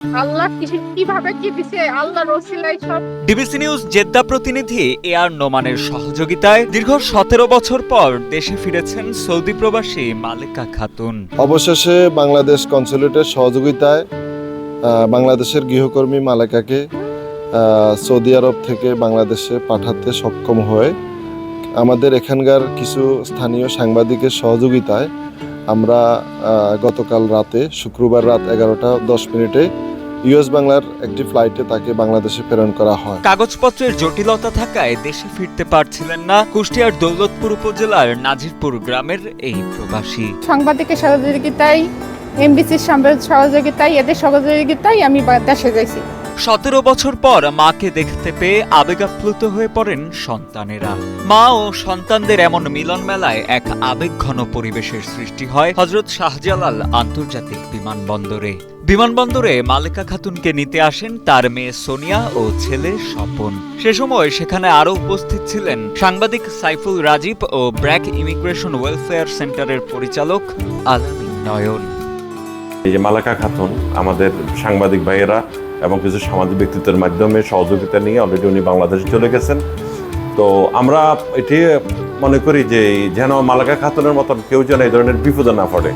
আল্লাহ কীভাবে কি দিছে আল্লাহ রসিলাই সব ডিবিসি নিউজ জেদ্দা প্রতিনিধি এ আর নোমানের সহযোগিতায় দীর্ঘ সতেরো বছর পর দেশে ফিরেছেন সৌদি প্রবাসী মালেকা খাতুন। অবশেষে বাংলাদেশ কনসুলেটের সহযোগিতায় বাংলাদেশের গৃহকর্মী মালেকাকে সৌদি আরব থেকে বাংলাদেশে পাঠাতে সক্ষম হয়ে আমাদের এখানকার কিছু স্থানীয় সাংবাদিকের সহযোগিতায় আমরা গতকাল রাতে শুক্রবার রাত এগারোটা দশ মিনিটে ইউএস বাংলার একটি ফ্লাইটে তাকে বাংলাদেশে প্রেরণ করা হয়। কাগজপত্রের জটিলতা থাকায় দেশে ফিরতে পারছিলেন না কুষ্টিয়ার দৌলতপুর উপজেলার নাজিরপুর গ্রামের এই প্রবাসী। সাংবাদিকের সহযোগিতায় এমবিসির সহযোগিতায় এদের সহযোগিতায় আমি দেশে যাইছি সতেরো বছর পর মাকে দেখতে পেয়ে আবেগাপ্লুত হয়ে পড়েন সন্তানেরা। মা ও সন্তানদের এমন মিলন মেলায় এক আবেগঘন পরিবেশের সৃষ্টি হয় হজরত শাহজালাল আন্তর্জাতিক বিমানবন্দরে। বিমানবন্দরে মালেকা খাতুনকে নিতে আসেন তার মেয়ে সোনিয়া ও ছেলে স্বপন। সে সময় সেখানে আরও উপস্থিত ছিলেন সাংবাদিক সাইফুল রাজীব ও ব্র্যাক ইমিগ্রেশন ওয়েলফেয়ার সেন্টারের পরিচালক আলামিন নয়ন। এই যে মালাকা খাতুন, আমাদের সাংবাদিক ভাইয়েরা এবং কিছু সামাজিক ব্যক্তিত্বের মাধ্যমে সহযোগিতা নিয়ে অলরেডি উনি বাংলাদেশে চলে গেছেন। তো আমরা এটি মনে করি যে যেন মালাকা খাতুনের মতন কেউ যেন এই ধরনের বিপদে না পড়ে।